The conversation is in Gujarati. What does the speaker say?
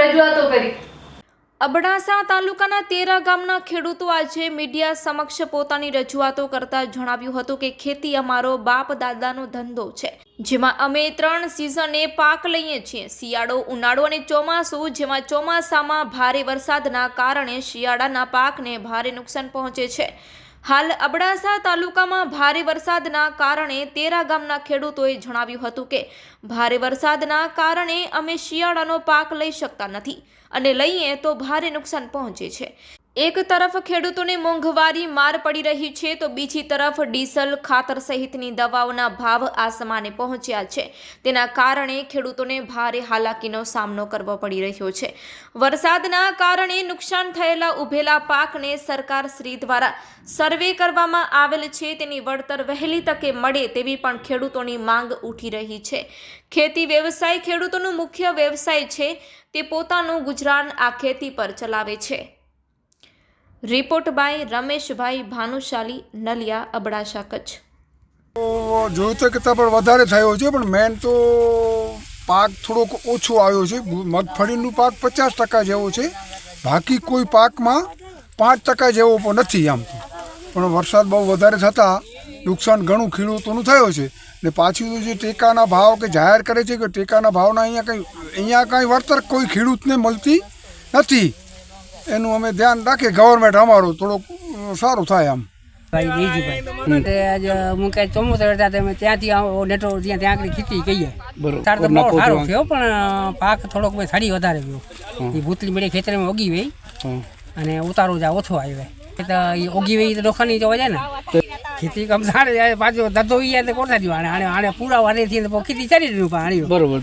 રજૂઆતો કરી. અબડાસા તાલુકાના તેરા ગામના ખેડૂતો આજે મીડિયા સમક્ષ પોતાની રજૂઆતો કરતા જણાવ્યું હતું કે ખેતી અમારો બાપ દાદાનો ધંધો છે. જેમાં અમે ત્રણ સિઝને પાક લઈએ છીએ. શિયાળો ઉનાળો અને ચોમાસું, જેમાં ચોમાસામાં ભારે વરસાદના કારણે શિયાળાના પાકને ભારે નુકસાન પહોંચે છે. હાલ અબડાસા તાલુકામાં ભારે વરસાદના કારણે તેરા ગામના ખેડૂતોએ જણાવ્યું હતું કે, ભારે વરસાદના કારણે અમે શિયાળાનો પાક લઈ શકતા નથી અને લઈએ તો ભારે નુકસાન પહોંચે છે. એક તરફ ખેડૂતોને મોંઘવારી માર પડી રહી છે, તો બીજી તરફ ડીઝલ, ખાતર સહિતની દવાઓના ભાવ આસમાને પહોંચ્યા છે. તેના કારણે ખેડૂતોને ભારે હાલાકીનો સામનો કરવો પડી રહ્યો છે. વરસાદના કારણે નુકસાન થયેલા ઉભેલા પાકને સરકાર શ્રી દ્વારા સર્વે કરવામાં આવેલ છે, તેની વળતર વહેલી તકે મળે તેવી પણ ખેડૂતોની માંગ ઉઠી રહી છે. ખેતી વ્યવસાય ખેડૂતોનો મુખ્ય વ્યવસાય છે, તે પોતાનું ગુજરાન આ ખેતી પર ચલાવે છે. Report by Rameshbhai Bhanushali, Naliya, Abdasa, Kutch. જોયું તો કરતાં પણ વધારે થયો છે, પણ મેન તો પાક થોડોક ઓછો આવ્યો છે. મગફળીનું પાક પચાસ ટકા જેવો છે. બાકી કોઈ પાકમાં પાંચ ટકા જેવો પણ નથી આમ તો. પણ વરસાદ બહુ વધારે થતાં નુકસાન ઘણું ખેડૂતોનું થયો છે. ને પાછું જે ટેકાના ભાવ કે જાહેર કરે છે કે ટેકાના ભાવના અહીંયા કંઈ, અહીંયા કાંઈ વળતર કોઈ ખેડૂતને મળતી નથી. એનું અમે ધ્યાન રાખીએ. ગવર્મેન્ટ અમારું થોડુંક સારું થાય આમ. ભાઈ દેજીભાઈ તે હું કઈ ચોમાસું હતા તમે ત્યાંથી આવો નેટો ત્યાં ત્યાં આગળ ખીચી ગઈ તાર તો બહુ સારો થયો પણ પાક થોડોક ભાઈ સારી વધારે ગયો. એ ભૂતલી મળી ખેતરમાં ઓગી ગઈ અને ઉતારો જા ઓછો આવ્યો. તો એ ઉગી ગઈ તો ડોખાની જોવા જાય ને. ખેતી કમ સારે પાછો ધંધો ઈ કોઠા દીવા આણે આણે પૂરા વારે થી ખેતી ચાલી રહ્યું પણ બરોબર.